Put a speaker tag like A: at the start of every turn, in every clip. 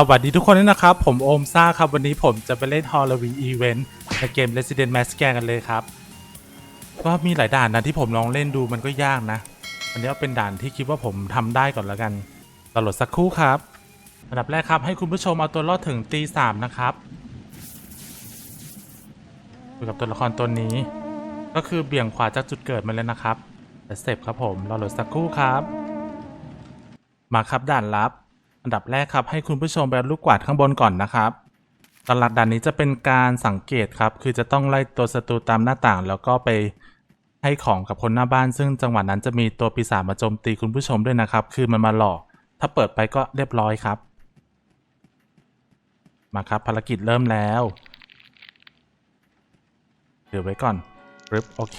A: สวัสดีทุกคนด้วยนะครับ ผมโอมซ่าครับ วันนี้ผมจะไปเล่นฮอลลวีอีเวนต์ในเกม Resident Mask กันเลยครับ ก็มีหลายด่านนะที่ผมลองเล่นดูมันก็ยากนะ อันนี้เป็นด่านที่คิดว่าผมทำได้ก่อนแล้วกันตลอดสักครู่ครับอันดับแรกครับให้คุณผู้ชมเอาตัวรอดถึงตีสามนะครับอยู่กับตัวละครตัวนี้ ก็คือเบี่ยงขวาจากจุดเกิดมาเลยนะครับแต่สเต็ปครับผมรอโหลดสักครู่ครับ มาครับด่านลับ อันดับแรกครับให้คุณผู้ชมไปลูกกวาดข้างบนก่อนนะครับตลาดด่านนี้จะเป็นการสังเกตครับ คือจะต้องไล่ตัวศัตรูตามหน้าต่าง แล้วก็ไปให้ของกับคนหน้าบ้าน ซึ่งจังหวะนั้นจะมีตัวปีศาจมาโจมตีคุณผู้ชมด้วยนะครับ คือมันมาหลอก ถ้าเปิดไปก็เรียบร้อยครับ มาครับภารกิจเริ่มแล้วเดี๋ยวไว้ก่อนปึ๊บโอเค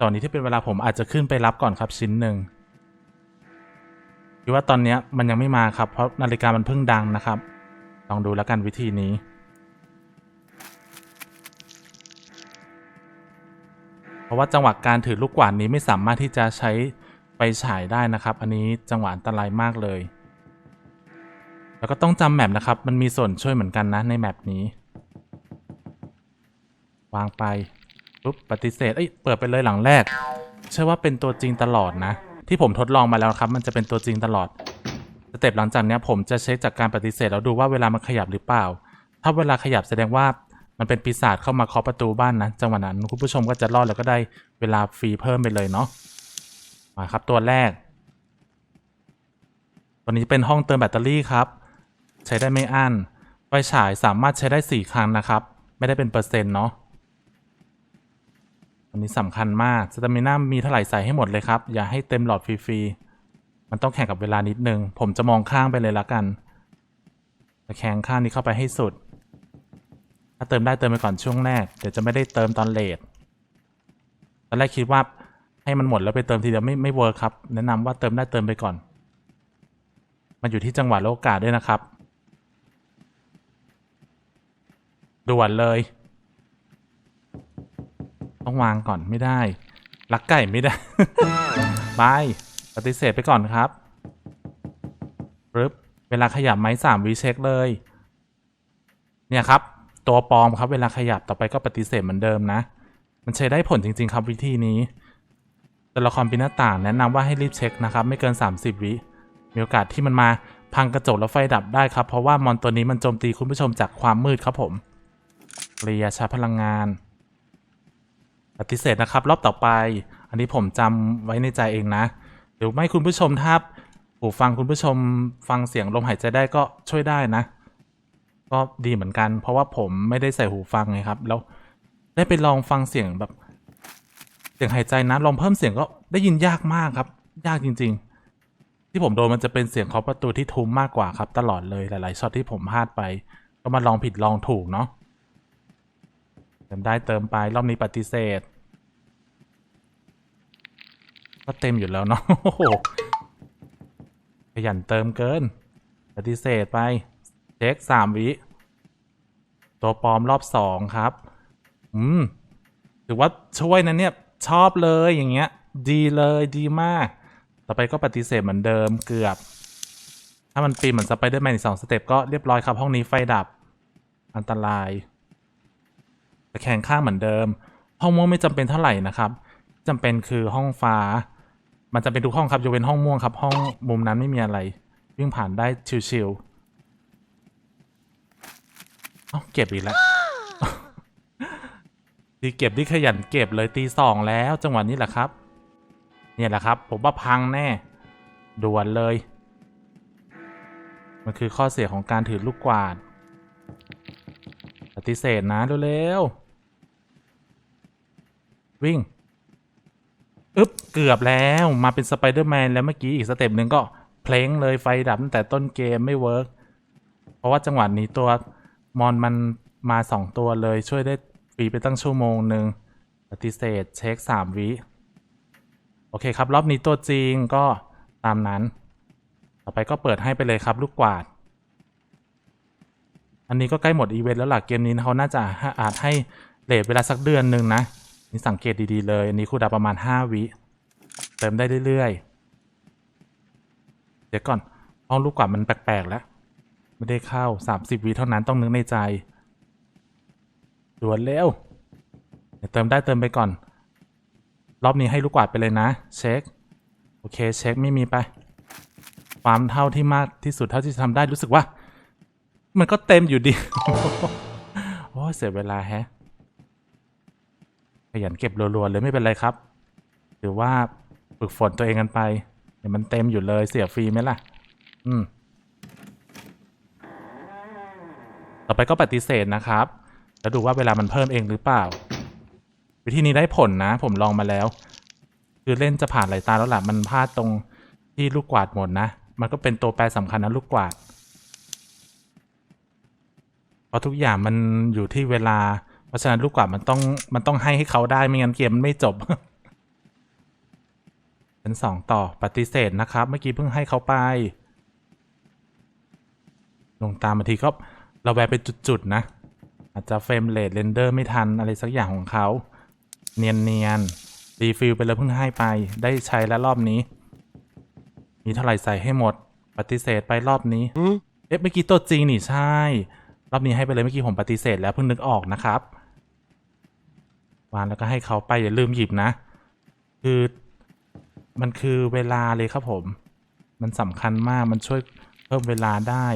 A: ตอนนี้ที่เป็นเวลาผมอาจจะขึ้นไปรับก่อนครับชิ้นหนึ่ง คิดว่าตอนนี้มันยังไม่มาครับ เพราะนาฬิกามันเพิ่งดังนะครับ ลองดูแล้วกันวิธีนี้ เพราะว่าจังหวะการถือลูกกวาดนี้ไม่สามารถที่จะใช้ไปฉายได้นะครับ อันนี้จังหวะอันตรายมากเลย แล้วก็ต้องจำแมปนะครับ มันมีส่วนช่วยเหมือนกันนะในแมปนี้ วางไปปุ๊บปฏิเสธเอ้ยเปิดไปเลยหลังแรก เชื่อว่าเป็นตัวจริงตลอดนะ ที่ผมทดลองมาแล้วครับ มันจะเป็นตัวจริงตลอดสเต็ปหลังจากนี้ผมจะเช็คจากการปฏิเสธแล้วดูว่าเวลามันขยับหรือเปล่า ถ้าเวลาขยับแสดงว่ามันเป็นปีศาจเข้ามาเคาะประตูบ้านนะจังหวะนั้นคุณผู้ชมก็จะรอดแล้วก็ได้เวลาฟรีเพิ่มไปเลยเนาะมาครับตัวแรก ตัวนี้เป็นห้องเติมแบตเตอรี่ครับ ใช้ได้ไม่อั้นไฟฉายสามารถใช้ได้ 4 ครั้งนะครับ ไม่ได้เป็นเปอร์เซ็นต์เนาะ อันนี้สำคัญมากสตามิน่ามีเท่าไหร่ใส่ให้หมดเลยครับ อย่าให้เต็มหลอดฟรีๆ มันต้องแข่งกับเวลานิดนึง ผมจะมองข้างไปเลยละกันจะแข่งข้างนี้เข้าไปให้สุด ถ้าเติมได้เติมไปก่อนช่วงแรก เดี๋ยวจะไม่ได้เติมตอนเลทตอนแรกคิดว่าให้มันหมดแล้วไปเติมทีเดียวไม่ไม่เวิร์คครับ แนะนำว่าเติมได้เติมไปก่อน มันอยู่ที่จังหวะและโอกาสด้วยนะครับด่วนเลย ต้องวางก่อนไม่ได้ ลักไก่ไม่ได้บายปฏิเสธไปก่อนครับปึ๊บเวลาขยับไม้สามวิเช็คเลย เนี่ยครับ ตัวปลอมครับเวลาขยับต่อไปก็ปฏิเสธเหมือนเดิมนะ มันใช้ได้ผลจริง ๆ ครับวิธีนี้ตัวละครปีหน้าต่างแนะนำว่าให้รีบเช็คนะครับ ไม่เกิน 30 วิมีโอกาสที่มันมาพังกระจกแล้วไฟดับได้ครับ เพราะว่ามอนตัวนี้มันโจมตีคุณผู้ชมจากความมืดครับผมเรียชาพลังงาน ปฏิเสธนะครับ รอบต่อไป อันนี้ผมจำไว้ในใจเองนะหรือไม่คุณผู้ชมถ้าหูฟังคุณผู้ชมฟังเสียงลมหายใจได้ก็ช่วยได้นะ ก็ดีเหมือนกัน เพราะว่าผมไม่ได้ใส่หูฟังไงครับ แล้วได้ไปลองฟังเสียงแบบเสียงหายใจนะลองเพิ่มเสียงก็ได้ยินยากมากครับ ยากจริง ๆ ที่ผมโดนมันจะเป็นเสียงเคาะประตูที่ทุ้มมากกว่าครับ ตลอดเลยหลาย ๆช็อตที่ผมพลาดไป ก็มาลองผิดลองถูกเนาะ เติมได้เติมไปรอบนี้ปฏิเสธ ก็เต็มอยู่แล้วเนาะขยันเติมเกิน ปฏิเสธไป เช็คสามวิ ตัวปลอมรอบสองครับ อืม ถือว่าช่วยนะเนี่ย ชอบเลยอย่างเงี้ย ดีเลยดีมาก ต่อไปก็ปฏิเสธเหมือนเดิมเกือบ ถ้ามันปีนเหมือนสไปเดอร์แมนอีกสองสเต็ปก็เรียบร้อยครับ ห้องนี้ไฟดับ อันตราย ตะแคงข้างเหมือนเดิม ห้องม่วงไม่จำเป็นเท่าไหร่นะครับจำเป็นคือห้องฟ้า มันจะเป็นทุกห้องครับยกเว้นห้องม่วงครับ ห้องมุมนั้นไม่มีอะไร วิ่งผ่านได้ชิวๆเอาเก็บอีกแล้วดีเก็บที่ขยันเก็บเลยตีสองแล้วจังหวะนี้แหละครับ เนี่ยแหละครับ ผมว่าพังแน่ด่วนเลย มันคือข้อเสียของการถือลูกกวาด ฏิเสธนะเร็วๆวิ่งอึ๊บเกือบแล้วมาเป็นสไปเดอร์แมนแล้วเมื่อกี้อีกสเต็ปหนึ่งก็เพลงเลยไฟดับตั้งแต่ต้นเกมไม่เวิร์กเพราะว่าจังหวะนี้ตัวมอนมันมาสองตัวเลยช่วยได้ฟรีไปตั้งชั่วโมงหนึ่งปฏิเสธเช็คสามวิ โอเคครับ รอบนี้ตัวจริงก็ตามนั้น ต่อไปก็เปิดให้ไปเลยครับ ลูกกวาด อันนี้ก็ใกล้หมดอีเวนต์แล้วล่ะเกมนี้เขาน่าจะอาจให้เลทเวลาสักเดือนหนึ่งนะนี่สังเกตดีๆเลย อันนี้คูดาประมาณ 5 วิเติมได้เรื่อยๆ เดี๋ยวก่อนห้องลูกกว่ามันแปลกๆแล้ว ไม่ได้เข้า 30 วิเท่านั้นต้องนึกในใจด่วนเร็วเดี๋ยวเติมได้เติมไปก่อน รอบนี้ให้ลูกกวาดไปเลยนะ เช็ค โอเค เช็คไม่มีไป ความเท่าที่มากที่สุดเท่าที่จะทำได้รู้สึกว่า มันก็เต็มอยู่ดี โอ้เสียเวลาแฮะ ขยันเก็บรัวๆเลยไม่เป็นไรครับ หรือว่าฝึกฝนตัวเองกันไป เดี๋ยวมันเต็มอยู่เลยเสียฟรีไหมล่ะ อืม ต่อไปก็ปฏิเสธนะครับ แล้วดูว่าเวลามันเพิ่มเองหรือเปล่า วิธีนี้ได้ผลนะ ผมลองมาแล้ว คือเล่นจะผ่านหลายตาแล้วล่ะ มันพลาดตรงที่ลูกกวาดหมดนะ มันก็เป็นตัวแปรสำคัญนะลูกกวาด เพราะทุกอย่างมันอยู่ที่เวลา เพราะฉะนั้นลูกกวาดมันต้องมันต้องให้ให้เขาได้ไม่งั้นเกมมันไม่จบเป็นสองต่อปฏิเสธนะครับ เมื่อกี้เพิ่งให้เขาไป ลงตามบางทีก็เราแวะเป็นจุด ๆ นะ อาจจะเฟรมเรทเรนเดอร์ไม่ทันอะไรสักอย่างของเขา เนียนๆรีฟิลไปเลยเพิ่งให้ไป ได้ใช้แล้วรอบนี้ มีเท่าไหร่ใส่ให้หมด ปฏิเสธไปรอบนี้ เอ๊ะเมื่อกี้ตัวจริงนี่ใช่ รอบนี้ให้ไปเลยเมื่อกี้ผมปฏิเสธแล้วเพิ่งนึกออกนะครับวางแล้วก็ให้เขาไปอย่าลืมหยิบนะ คือมันคือเวลาเลยครับผม มันสำคัญมากมันช่วยเพิ่มเวลาได้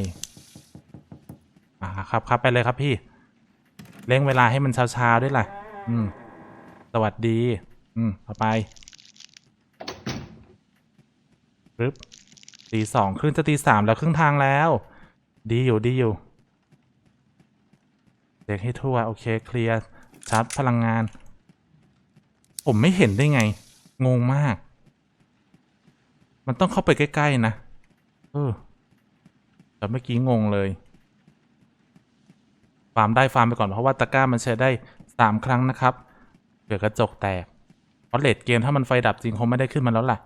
A: อ่าครับครับไปเลยครับพี่เร่งเวลาให้มันเช้าๆด้วยล่ะ อืม สวัสดี อืมเอาไปปึ๊บตีสองครึ่งจะตีสามแล้วครึ่งทางแล้ว ดีอยู่ดีอยู่ เด็กให้ทั่ว โอเค เคลียร์ชาร์จพลังงาน ผมไม่เห็นได้ไง งงมาก มันต้องเข้าไปใกล้ ๆ นะ เออ แต่เมื่อกี้งงเลย ฟาร์มได้ฟาร์มไปก่อน เพราะว่าตะกร้ามันใช้ได้สามครั้งนะครับเกิดกระจกแตกเพราะเลดเกมถ้ามันไฟดับจริงคงไม่ได้ขึ้นมาแล้วล่ะ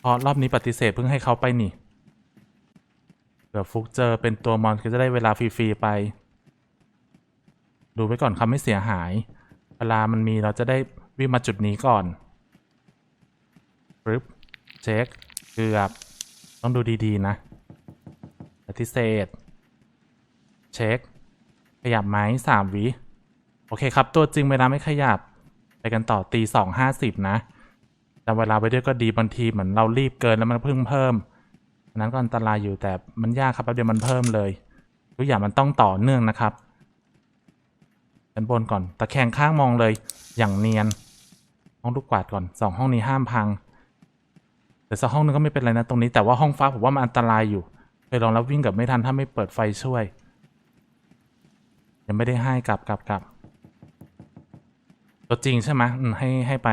A: เพราะรอบนี้ปฏิเสธเพิ่งให้เขาไปนี่ เผื่อฟุกเจอเป็นตัวมอนก็จะได้เวลาฟรีๆไป ดูไว้ก่อนคำไม่เสียหาย เวลามันมีเราจะได้วิ่งมาจุดนี้ก่อนปึ๊บเช็คเกือบต้องดูดีๆนะปฏิเสธ เช็ค ขยับไหมสามวิ โอเคครับ ตัวจริงเวลาไม่ขยับ ไปกันต่อตีสองห้าสิบนะแต่เวลาไปด้วยก็ดีบางทีเหมือนเรารีบเกินแล้วมันเพิ่งเพิ่ม อันนั้นก็อันตรายอยู่แต่มันยากครับแป๊บเดียวมันเพิ่มเลยทุกอย่างมันต้องต่อเนื่องนะครับด้านบนก่อนตะแคงข้างมองเลยอย่างเนียน ห้องลูกกวาดก่อนสองห้องนี้ห้ามพังแต่สักห้องนึงก็ไม่เป็นไรนะตรงนี้แต่ว่าห้องฟ้าผมว่ามันอันตรายอยู่เคยลองแล้ววิ่งกับไม่ทันถ้าไม่เปิดไฟช่วย ยังไม่ได้ให้กลับกลับกลับตัวจริงใช่ไหมอืมให้ให้ไป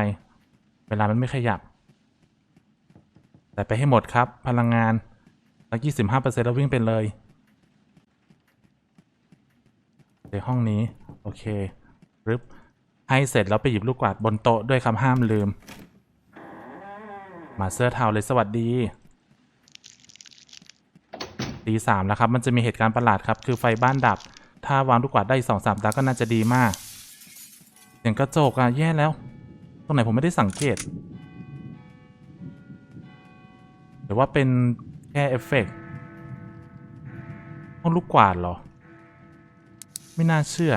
A: เวลามันไม่ขยับ แต่ไปให้หมดครับ พลังงาน สักยี่สิบห้าเปอร์เซ็นต์แล้ววิ่งไปเลยในห้องนี้ โอเครึบให้เสร็จแล้วไปหยิบลูกกวาดบนโต๊ะด้วยคำห้ามลืม มาเสื้อเทาเลยสวัสดีตีสามแล้วครับ มันจะมีเหตุการณ์ประหลาดครับ คือไฟบ้านดับ ถ้าวางลูกกวาดได้สองสามตาก็น่าจะดีมาก เสียงกระจกอะแย่แล้ว ตรงไหนผมไม่ได้สังเกต หรือว่าเป็น แค่เอฟเฟกต์ห้องลูกกวาดเหรอ ไม่น่าเชื่อ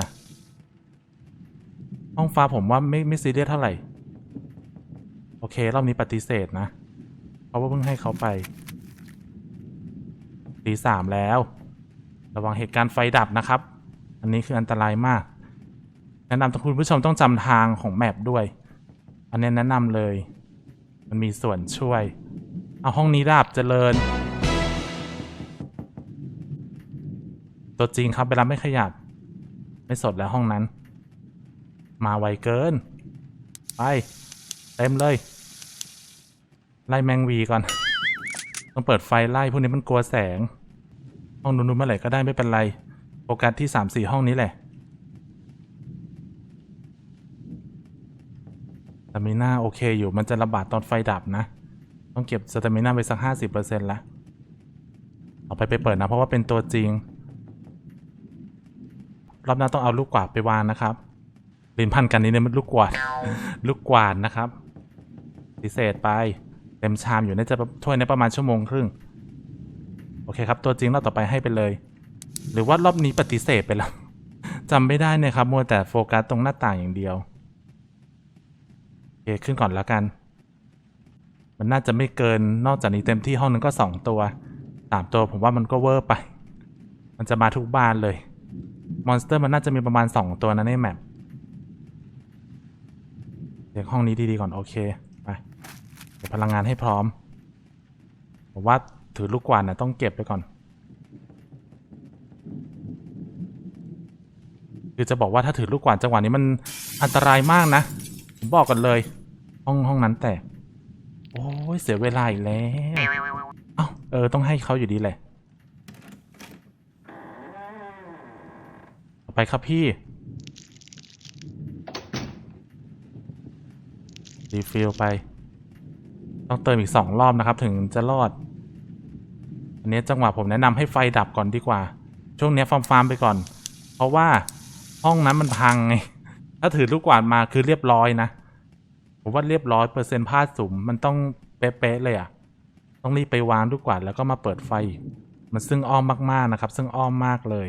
A: ห้องฟ้าผมว่าไม่ไม่ซีเรียสเท่าไหร่ โอเค รอบนี้ปฏิเสธนะ เพราะว่าเพิ่งให้เขาไปตีสามแล้ว ระวังเหตุการณ์ไฟดับนะครับ อันนี้คืออันตรายมาก แนะนำคุณผู้ชมต้องจำทางของแมปด้วย อันนี้แนะนำเลย มันมีส่วนช่วย เอาห้องนี้ดับเจริญ ตัวจริงครับเวลาไม่ขยับ ไม่สดแล้วห้องนั้น มาไวเกิน ไป เต็มเลย ไล่แมงวีก่อน ต้องเปิดไฟไล่พวกนี้มันกลัวแสง ห้องนู้นๆเมื่อไหร่ก็ได้ไม่เป็นไร โฟกัสที่สามสี่ห้องนี้แหละสตามิน่าโอเคอยู่มันจะระบาดตอนไฟดับนะ ต้องเก็บสตามิน่าไปสักห้าสิบเปอร์เซ็นต์ละเอาไปไปเปิดนะ เพราะว่าเป็นตัวจริง รอบหน้าต้องเอาลูกกวาดไปวางนะครับลินพันกันนี้เนี่ยมันลูกกวาด ลูกกวาดนะครับพิเศษไป เต็มชามอยู่น่าจะถ้วยนี้ประมาณชั่วโมงครึ่ง โอเคครับ ตัวจริงรอบต่อไปให้ไปเลย หรือว่ารอบนี้ปฏิเสธไปแล้วจำไม่ได้เนี่ยครับมัวแต่โฟกัสตรงหน้าต่างอย่างเดียวโอเคขึ้นก่อนแล้วกัน มันน่าจะไม่เกินนอกจากนี้เต็มที่ห้องนึงก็สองตัวสามตัวผมว่ามันก็เวอร์ไป มันจะมาทุกบ้านเลย มอนสเตอร์มันน่าจะมีประมาณสองตัวนะในแมปเดี๋ยวห้องนี้ดีๆก่อน โอเค ไปเก็บพลังงานให้พร้อม ผมว่าถือลูกกวาดนะต้องเก็บไปก่อน คือจะบอกว่าถ้าถือลูกกวาดจังหวะนี้มันอันตรายมากนะ ผมบอกกันเลย ห้องห้องนั้นแตกโอ้ยเสียเวลาอีกแล้ว เอ้า เออ ต้องให้เขาอยู่ดีแหละ ต่อ ไปครับพี่รีฟิลไป ต้องเติมอีกสองรอบนะครับ ถึงจะรอด อันนี้จังหวะผมแนะนำให้ไฟดับก่อนดีกว่า ช่วงนี้ฟาร์มฟาร์มไปก่อน เพราะว่าห้องนั้นมันพังไง ถ้าถือลูกกวาดมาคือเรียบร้อยนะ ผมว่าเรียบร้อยเปอร์เซ็นต์พลาดสูงมันต้องเป๊ะๆเลยอะ่ะ ต้องรีบไปวางลูกกวาดแล้วก็มาเปิดไฟ มันซึ่งอ้อมมากๆนะครับ ซึ่งอ้อมมากเลย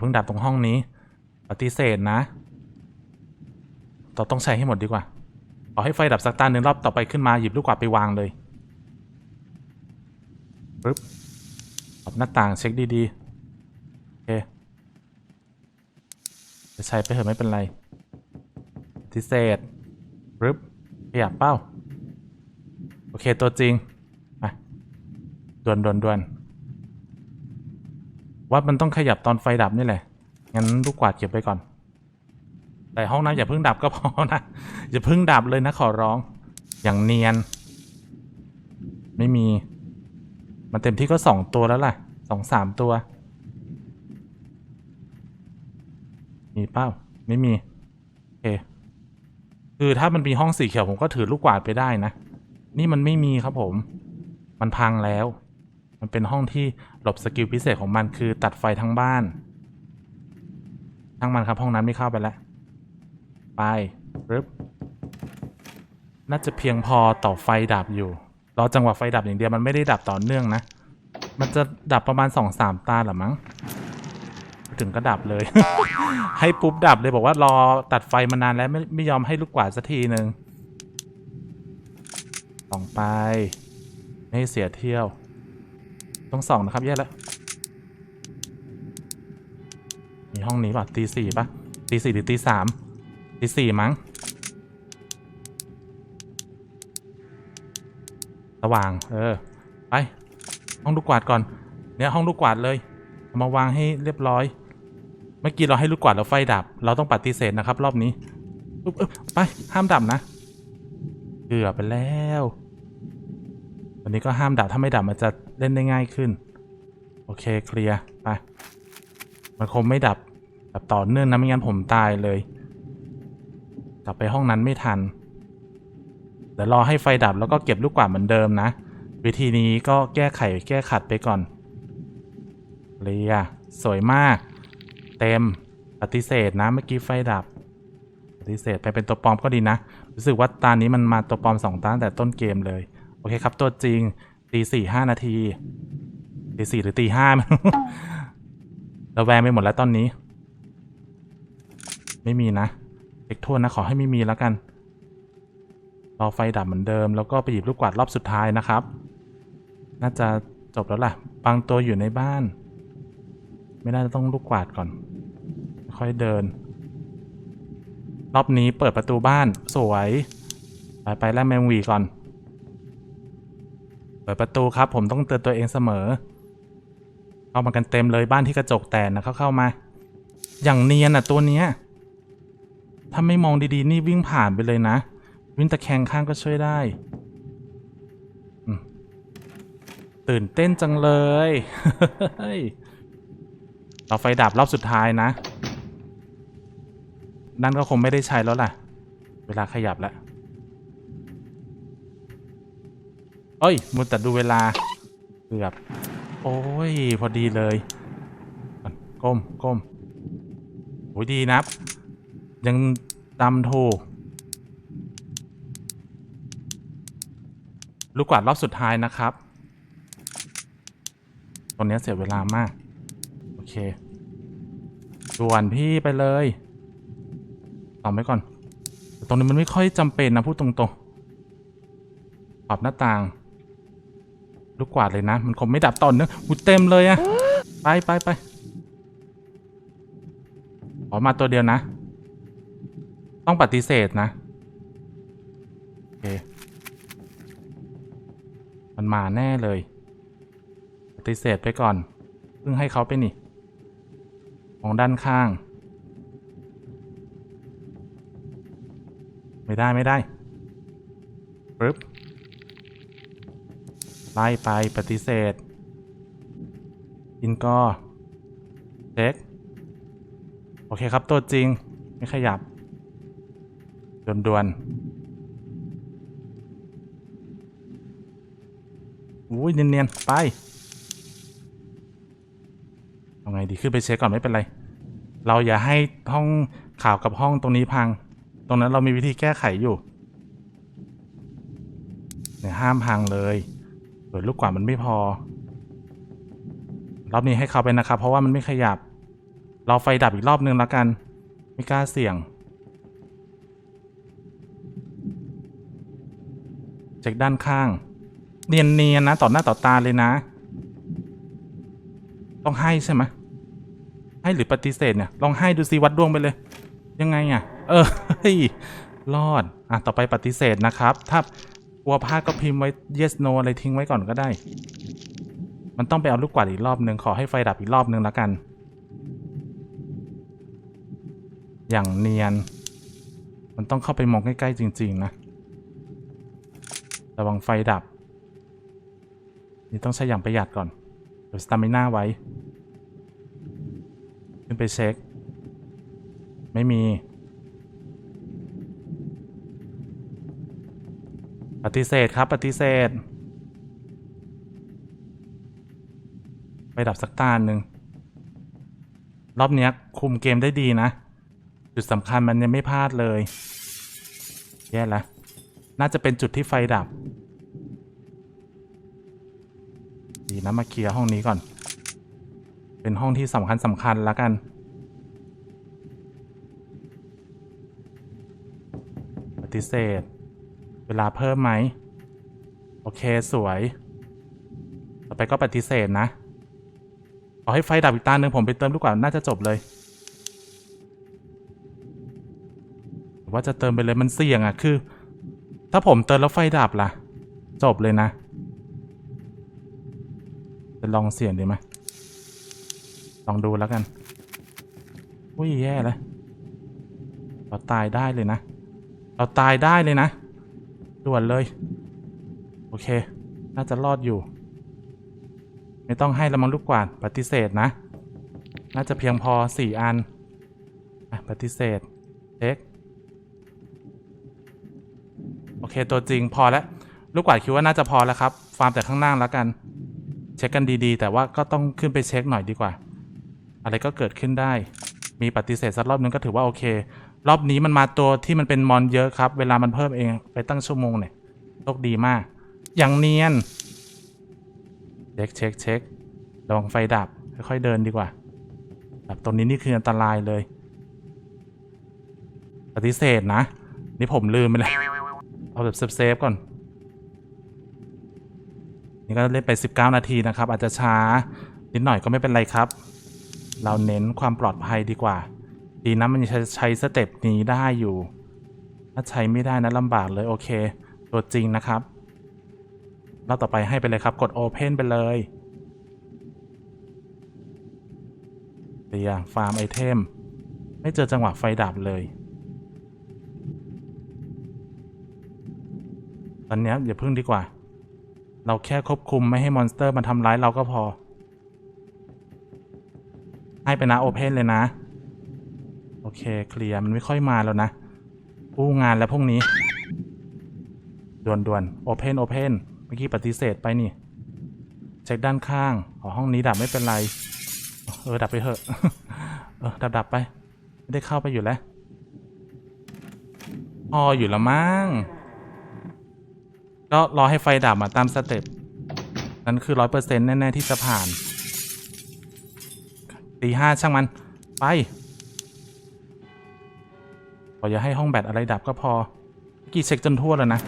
A: เพิ่งดับตรงห้องนี้ ปฏิเสธนะ เราต้องใช้ให้หมดดีกว่าขอให้ไฟดับสักตาหนึ่งรอบต่อไปขึ้นมาหยิบลูกกวาดไปวางเลยปึ๊บปับหน้าต่างเช็คดีๆ โอเคจะใช้ไปเถอะไม่เป็นไรปฏิเสธปึ๊บขยับเป้า โอเคตัวจริงมาดวนดวนดวนว่ามันต้องขยับตอนไฟดับนี่แหละ งั้นลูกกวาดเก็บไปก่อน แต่ห้องน้ำอย่าเพิ่งดับก็พอนะ อย่าเพิ่งดับเลยนะขอร้อง อย่างเนียน ไม่มี มันเต็มที่ก็สองตัวแล้วล่ะสองสามตัว มีเป้าไม่มี โอเค คือถ้ามันมีห้องสีเขียวผมก็ถือลูกกวาดไปได้นะ นี่มันไม่มีครับผม มันพังแล้ว มันเป็นห้องที่หลบสกิลพิเศษของมันคือตัดไฟทั้งบ้านทั้งมันครับห้องนั้นไม่เข้าไปแล้ว ไปปึ๊บน่าจะเพียงพอต่อไฟดับอยู่รอจังหวะไฟดับอย่างเดียวมันไม่ได้ดับต่อเนื่องนะ มันจะดับประมาณสองสามตาหรือมั้ง ถึงก็ดับเลย ให้ปุ๊บดับเลยบอกว่ารอตัดไฟมานานแล้วไม่ไม่ยอมให้ลูกกวาดสักทีหนึ่งส่องไป ไม่เสียเที่ยว ต้องส่องนะครับแย่แล้ว มีห้องนี้ป่ะตีสี่ป่ะตีสี่หรือตีสามตีสี่มั้ง สว่าง เออ ไป ห้องลูกกวาดก่อน เนี่ยห้องลูกกวาดเลยเอามาวางให้เรียบร้อย เมื่อกี้เราให้ลูกกวาดเราไฟดับ เราต้องปฏิเสธนะครับ รอบนี้อุ๊บอุ๊บไป ห้ามดับนะ เกือบไปแล้ว วันนี้ก็ห้ามดับ ถ้าไม่ดับมันจะ เล่นได้ง่ายขึ้น โอเคเคลียร์ไปมันคงไม่ดับแบบต่อเนื่องนะไม่งั้นผมตายเลย กลับไปห้องนั้นไม่ทัน เดี๋ยวรอให้ไฟดับแล้วก็เก็บลูกกวาดเหมือนเดิมนะ วิธีนี้ก็แก้ไขแก้ขัดไปก่อนเคลียร์สวยมาก เต็มปฏิเสธนะเมื่อกี้ไฟดับปฏิเสธไปเป็นตัวปลอมก็ดีนะ รู้สึกว่าตานี้มันมาตัวปลอมสองตาตั้งแต่ต้นเกมเลย โอเคครับตัวจริง ตีสี่ห้านาทีตีสี่หรือตีห้าม่รู้ระแวงไปหมดแล้วตอนนี้ ไม่มีนะเช็คโทษนะ ขอให้ไม่มีแล้วกันรอไฟดับเหมือนเดิม แล้วก็ไปหยิบลูกกวาดรอบสุดท้ายนะครับ น่าจะจบแล้วล่ะบางตัวอยู่ในบ้าน ไม่น่าจะต้องลูกกวาดก่อน ค่อยเดิน รอบนี้เปิดประตูบ้านสวย ไปไปแล้วแมงวีก่อน ปิดประตูครับ ผมต้องเตือนตัวเองเสมอ เข้ามากันเต็มเลยบ้านที่กระจกแตกนะเขาเข้ามา อย่างเนียนอะตัวเนี้ยถ้าไม่มองดีๆ นี่วิ่งผ่านไปเลยนะ วิ่งตะแคงข้างก็ช่วยได้ ตื่นเต้นจังเลยเฮ้ยเราไฟดับรอบสุดท้ายนะ นั่นก็คงไม่ได้ใช้แล้วล่ะ เวลาขยับแล้ว เอ้ยมุดแต่ดูเวลาเกือบโอ้ย พอดีเลยก้มก้มโอ้ยดีนับยังจำถูกลูกกวาดรอบสุดท้ายนะครับตรงเนี้เสียเวลามาก โอเคด่วนพี่ไปเลยต่อไปก่อน ตรงนี้มันไม่ค่อยจำเป็นนะพูดตรงๆปรับหน้าต่าง ลูกกวาดเลยนะ มันคงไม่ดับตอนเนึงอุยเต็มเลยอะไปไปไปขอมาตัวเดียวนะ ต้องปฏิเสธนะ โอเค มันมาแน่เลย ปฏิเสธไปก่อน เพิ่งให้เขาไปนี่มองด้านข้าง ไม่ได้ไม่ได้ปึ๊บ ไล่ไปปฏิเสธ อินกอเช็คโอเคครับตัวจริงไม่ขยับด่วนๆอุ้ยเนียนๆ ไปเอาไงดีขึ้นไปเช็คก่อนไม่เป็นไร เราอย่าให้ห้องข่าวกับห้องตรงนี้พัง ตรงนั้นเรามีวิธีแก้ไขอยู่เนี่ยห้ามพังเลย เปิดลูกกว่ามันไม่พอ รอบนี้ให้เขาไปนะครับ เพราะว่ามันไม่ขยับ เราไฟดับอีกรอบนึงแล้วกัน ไม่กล้าเสี่ยง เช็คด้านข้าง เนียนๆนะ ต่อหน้าต่อตาเลยนะ ต้องให้ใช่ไหมให้หรือปฏิเสธเนี่ย ลองให้ดูซิวัดดวงไปเลย ยังไงอะ เออเฮ้รอด อะ ต่อไปปฏิเสธนะครับ ถ้า กลัวพลาก็พิมพ์ไว้ yes no อะไรทิ้งไว้ก่อนก็ได้ มันต้องไปเอาลูกกวาดอีกรอบนึง ขอให้ไฟดับอีกรอบนึงแล้วกัน อย่างเนียน มันต้องเข้าไปมองใกล้ๆจริง ๆ นะ ระวังไฟดับ นี่ต้องใช้อย่างประหยัดก่อนเดี๋ยวสตามิน่าไว้ ขึ้นไปเช็ค ไม่มี ปฏิเสธครับปฏิเสธ ไปดับสักตาหนึ่งรอบนี้คุมเกมได้ดีนะ จุดสำคัญมันยังไม่พลาดเลย แย่แล้วน่าจะเป็นจุดที่ไฟดับ ดีนะมาเคลียร์ห้องนี้ก่อน เป็นห้องที่สำคัญสำคัญแล้วกันปฏิเสธ เวลาเพิ่มไหม โอเคสวย ต่อไปก็ปฏิเสธนะ ขอให้ไฟดับอีกตาหนึ่งผมไปเติมลูกกว่าน่าจะจบเลย ว่าจะเติมไปเลยมันเสี่ยงอะคือ ถ้าผมเติมแล้วไฟดับล่ะ จบเลยนะ จะลองเสี่ยงดีไหมลองดูแล้วกัน อุ้ยแย่เลยเราตายได้เลยนะ เราตายได้เลยนะ ด่วนเลย โอเค น่าจะรอดอยู่ ไม่ต้องให้ละมังลูกกวาดปฏิเสธนะ น่าจะเพียงพอสี่อันปฏิเสธเช็คโอเค ตัวจริงพอแล้ว ลูกกวาดคิดว่าน่าจะพอแล้วครับ ฟาร์มแต่ข้างล่างแล้วกัน เช็คกันดีๆ แต่ว่าก็ต้องขึ้นไปเช็คหน่อยดีกว่า อะไรก็เกิดขึ้นได้ มีปฏิเสธสักรอบนึงก็ถือว่าโอเค รอบนี้มันมาตัวที่มันเป็นมอนเยอะครับ เวลามันเพิ่มเองไปตั้งชั่วโมงเนี่ยโชคดีมาก อย่างเนียน เช็คเช็คเช็คระวังไฟดับ ค่อยๆเดินดีกว่า แบบตรงนี้นี่คืออันตรายเลย ปฏิเสธนะ นี่ผมลืมไปแล้วเอาแบบเซฟๆก่อน นี่ก็เล่นไป 19 นาทีนะครับ อาจจะช้า นิดหน่อยก็ไม่เป็นไรครับ เราเน้นความปลอดภัยดีกว่า ดีนะมันใช้สเต็ปนี้ได้อยู่ ถ้าใช้ไม่ได้นะลำบากเลยโอเค ตัวจริงนะครับเราต่อไปให้ไปเลยครับ กด Open ไปเลยเตียฟาร์มไอเทม ไม่เจอจังหวะไฟดับเลย ตอนนี้อย่าพึ่งดีกว่า เราแค่ควบคุมไม่ให้มอนสเตอร์มันทำร้ายเราก็พอ ให้ไปนะโอเพนเลยนะ เคเคลียร์มันไม่ค่อยมาแล้วนะอู้งานแล้วพวกนี้ด่วนด่วนโอเพนโอเพนเมื่อกี้ปฏิเสธไปนี่ เช็คด้านข้างอ๋อห้องนี้ดับไม่เป็นไร เออดับไปเถอะ เออดับดับไป ไม่ได้เข้าไปอยู่แล้วพออยู่ล้วมั้งก็รอให้ไฟดับมาตามสเต็ปนั่นคือร้อยเปอร์เซ็นต์แน่ ๆ ที่จะผ่านตีห้าช่างมัน ไป พออย่าให้ห้องแบตอะไรดับก็พอ กี้เช็คจนทั่วแล้วนะ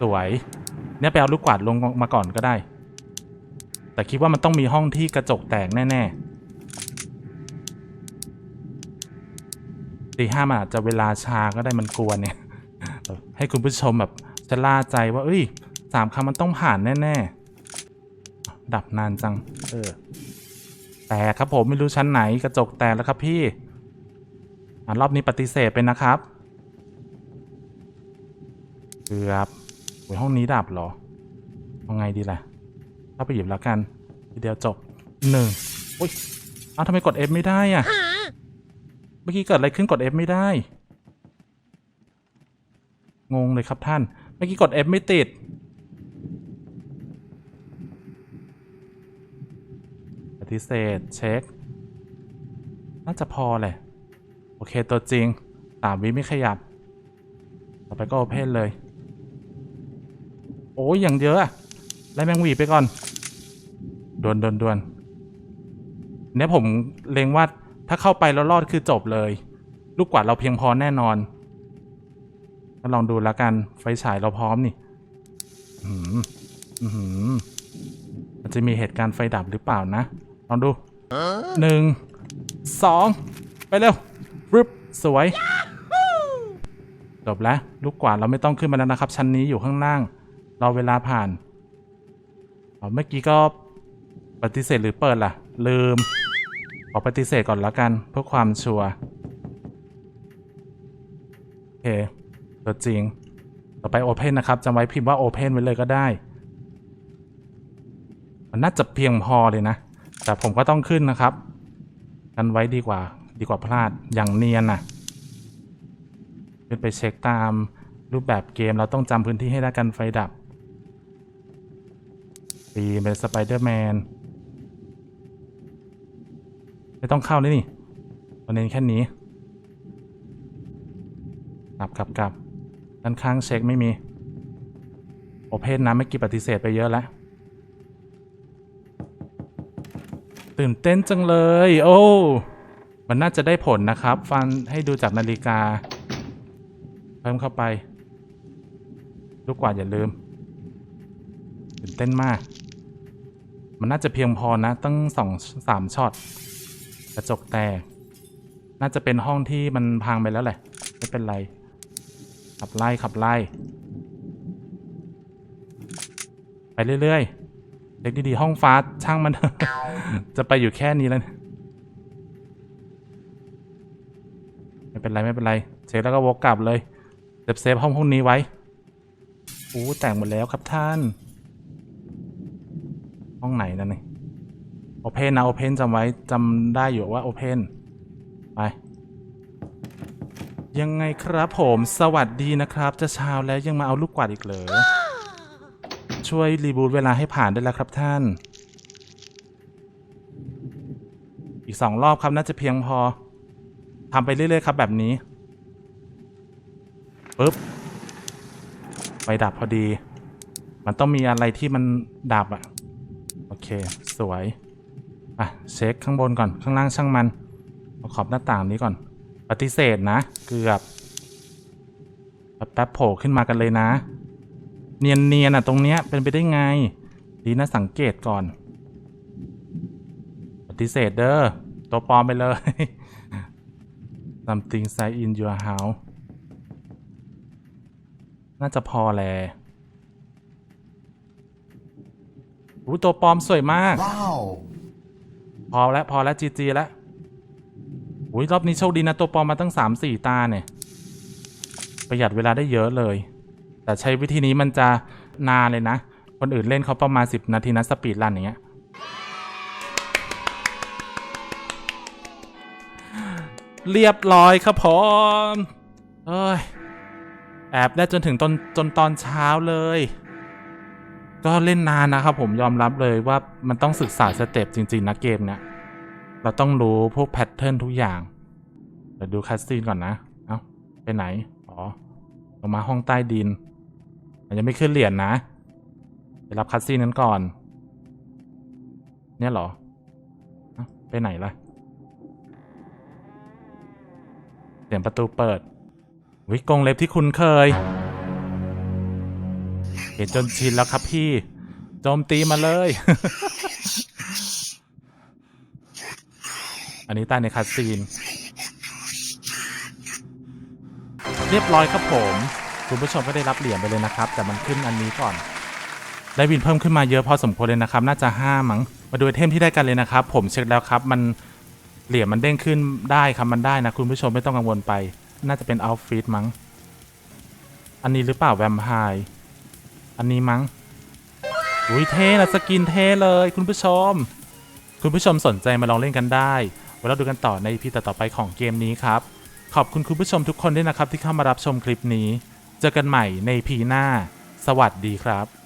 A: สวย เนี่ยไปเอาลูกกวาดลงมาก่อนก็ได้ แต่คิดว่ามันต้องมีห้องที่กระจกแตกแน่ๆตีห้ามันอาจจะเวลาชาก็ได้มันกลัวเนี่ย ให้คุณผู้ชมแบบจะล่าใจว่าเอ้ยสามคำมันต้องผ่านแน่ๆ ดับนานจัง เออ แต่ครับผมไม่รู้ชั้นไหนกระจกแตกแล้วครับพี่ รอบนี้ปฏิเสธไปนะครับ เกือบโอ้ยห้องนี้ดับเหรอเอาไงดีล่ะเข้าไปหยิบแล้วกัน ทีเดียวจบหนึ่งโอ้ยเอาทำไมกด F ไม่ได้อะ เมื่อกี้เกิดอะไรขึ้นกด F ไม่ได้ งงเลยครับท่าน เมื่อกี้กด F ไม่ติด ปฏิเสธเช็ค น่าจะพอแหละ อเคตัวจริงสามวิไม่ขยับ ต่อไปก็โอเพนเลย โอ้ยอย่างเยอะอะไล่แมงวีไปก่อนดวนดวนดวนเนี่ยผมเลงว่าถ้าเข้าไปแล้วรอดคือจบเลย ลูกกวาดเราเพียงพอแน่นอนก็ลองดูแล้วกันไฟฉายเราพร้อมนี่อืมอืมมันจะมีเหตุการณ์ไฟดับหรือเปล่านะ ลองดูหนึ่งสองไปเร็ว รึบสวยจบแล้วลูกกวาดเราไม่ต้องขึ้นมาแล้วนะครับ ชั้นนี้อยู่ข้างล่างรอเวลาผ่านเมื่อกี้ก็ปฏิเสธหรือเปิดล่ะ ลืม ขอปฏิเสธก่อนแล้วกัน เพื่อความชัวร์โอเคตัวจริง ต่อไป Open นะครับจำไว้พิมพ์ว่า Open ไว้เลยก็ได้ มันน่าจะเพียงพอเลยนะ แต่ผมก็ต้องขึ้นนะครับ กันไว้ดีกว่า ดีกว่าพลาดอย่างเนียนน่ะขึ้นไปเช็คตามรูปแบบเกมเราต้องจำพื้นที่ให้ได้กันไฟดับตีเป็นสไปเดอร์แมนไม่ต้องเข้าเลยนี่ประเด็นแค่นี้กลับกลับกลับด้านข้างเช็คไม่มี โอเพนนะไม่กี่ปฏิเสธไปเยอะแล้ว ตื่นเต้นจังเลย โอ้ มันน่าจะได้ผลนะครับ ฟันให้ดูจากนาฬิกา เพิ่มเข้าไป ลูกกวาดอย่าลืมตื่นเต้นมาก มันน่าจะเพียงพอนะ ตั้งสองสามช็อต กระจกแตก น่าจะเป็นห้องที่มันพังไปแล้วแหละ ไม่เป็นไร ขับไล่ขับไล่ ไปเรื่อยๆ เด็กดีๆ ห้องฟ้าช่างมัน จะไปอยู่แค่นี้แล้ว เป็นไรไม่เป็นไรเช็คแล้วก็วกกลับเลยเซฟเซฟห้องพวกนี้ไว้อู้แต่งหมดแล้วครับท่าน ห้องไหนนั่นนี่โอเพนนะโอเพนจำไว้จำได้อยู่ว่าโอเพนไป ยังไงครับผมสวัสดีนะครับ จะเช้าแล้วยังมาเอาลูกกวาดอีกเหรอช่วยรีบูตเวลาให้ผ่านได้แล้วครับท่าน อีกสองรอบครับน่าจะเพียงพอ ทำไปเรื่อยๆครับแบบนี้ปึ๊บไฟดับพอดี มันต้องมีอะไรที่มันดับอะโอเค สวยอะเช็คข้างบนก่อนข้างล่างช่างมันเอาขอบหน้าต่างนี้ก่อน ปฏิเสธนะ เกือบแป๊บโผล่ขึ้นมากันเลยนะ เนียนๆอะตรงเนี้ยเป็นไปได้ไง ดีนะสังเกตก่อน ปฏิเสธเด้อตัวปลอมไปเลย something inside in your house น่าจะพอแหละอู้ตัวปลอมสวยมาก
B: Wow.
A: พอแล้วพอแล้วจีจีแล้วอุ้ยรอบนี้โชคดีนะตัวปลอมมาตั้งสามสี่ตาเนี่ย ประหยัดเวลาได้เยอะเลย แต่ใช้วิธีนี้มันจะนานเลยนะ คนอื่นเล่นเขาประมาณสิบนาทีนะสปีดรันอย่างเงี้ย เรียบร้อยครับผมเอ้ย แอบได้จนถึงตอนจนตอนเช้าเลย ก็เล่นนานนะครับผมยอมรับเลยว่ามันต้องศึกษาสเต็ปจริง ๆ นะเกมเนี้ยเราต้องรู้พวกแพทเทิร์นทุกอย่าง เดี๋ยวดูคัสซีนก่อนนะ เอ้า ไปไหน อ๋อ ลงมาห้องใต้ดิน มันยังไม่ขึ้นเหรียญนะไปรับคัสซีนนั้นก่อน เนี่ยเหรอเอ้าไปไหนล่ะ สียงประตูเปิด วิกงเล็บที่คุ้นเคย เห็นจนชินแล้วครับพี่ โจมตีมาเลย อันนี้ใต้ในคัดซีน เรียบร้อยครับผม คุณผู้ชมก็ได้รับเหรียญไปเลยนะครับ แต่มันขึ้นอันนี้ก่อน ได้วินเพิ่มขึ้นมาเยอะพอสมควรเลยนะครับ น่าจะ5มั้ง มาดูไอเทมที่ได้กันเลยนะครับ ผมเช็คแล้วครับ มัน เหรียญมันเด้งขึ้นได้ครับมันได้นะคุณผู้ชมไม่ต้องกังวลไป น่าจะเป็นเอาฟิตมั้ง อันนี้หรือเปล่าแวมไพร์อันนี้มั้งอุ้ยเท่นะสกินเท่เลยคุณผู้ชม คุณผู้ชมสนใจมาลองเล่นกันได้ไว้เราดูกันต่อในพีต่อไปของเกมนี้ครับ ขอบคุณคุณผู้ชมทุกคนด้วยนะครับที่เข้ามารับชมคลิปนี้ เจอกันใหม่ในพีหน้า สวัสดีครับ